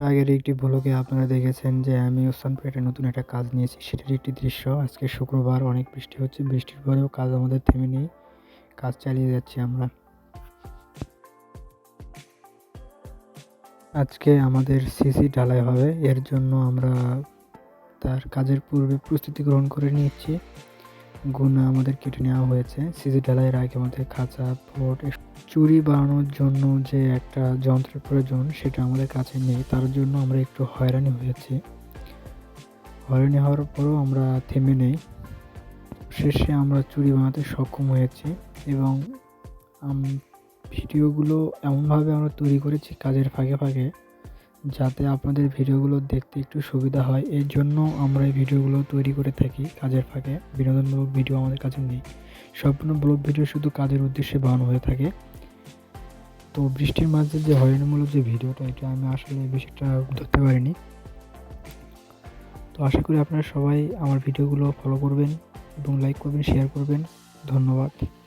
আগের একটি ব্লগে আপনারা দেখেছেন যে আমি ওসানপেটে নতুন একটা কাজ নিয়েছি। সেটার একটি দৃশ্য। আজকে শুক্রবার, অনেক বৃষ্টি হচ্ছে। বৃষ্টির পরেও কাজ আমাদের থেমে নেই। কাজ চালিয়ে যাচ্ছি আমরা। আজকে আমাদের সিসি ঢালাই হবে। এর জন্য আমরা তার কাজের পূর্বে প্রস্তুতি গ্রহণ করে নিয়েছি। গুণা আমাদের কেটে নেওয়া হয়েছে। সিজি ঢালাইয়ের আগে আমাদের খাঁচা ফোট চুরি বানানোর জন্য যে একটা যন্ত্রের প্রয়োজন, সেটা আমাদের কাছে নেই। তার জন্য আমরা একটু হয়রানি হয়েছি। হয়রানি হওয়ার পরও আমরা থেমে নেই। শেষে আমরা চুরি বানাতে সক্ষম হয়েছি এবং ভিডিওগুলো এমনভাবে আমরা তৈরি করেছি কাজের ফাঁকে ফাঁকে যাতে আপনাদের ভিডিওগুলো দেখতে একটু সুবিধা হয়। এর জন্য আমরা এই ভিডিওগুলো তৈরি করে থাকি কাজের ফাঁকে। বিনোদনমূলক ভিডিও আমাদের কাছে নেই। সম্পূর্ণ ব্লগ ভিডিও শুধু কাজের উদ্দেশ্যে বানানো হয়ে থাকে। তো বৃষ্টির মাঝে যে হয়রানিমূলক যে ভিডিওটা, এটা আমি আসলে বেশিটা ধরতে পারিনি। তো আশা করি আপনারা সবাই আমার ভিডিওগুলো ফলো করবেন এবং লাইক করবেন শেয়ার করবেন। ধন্যবাদ।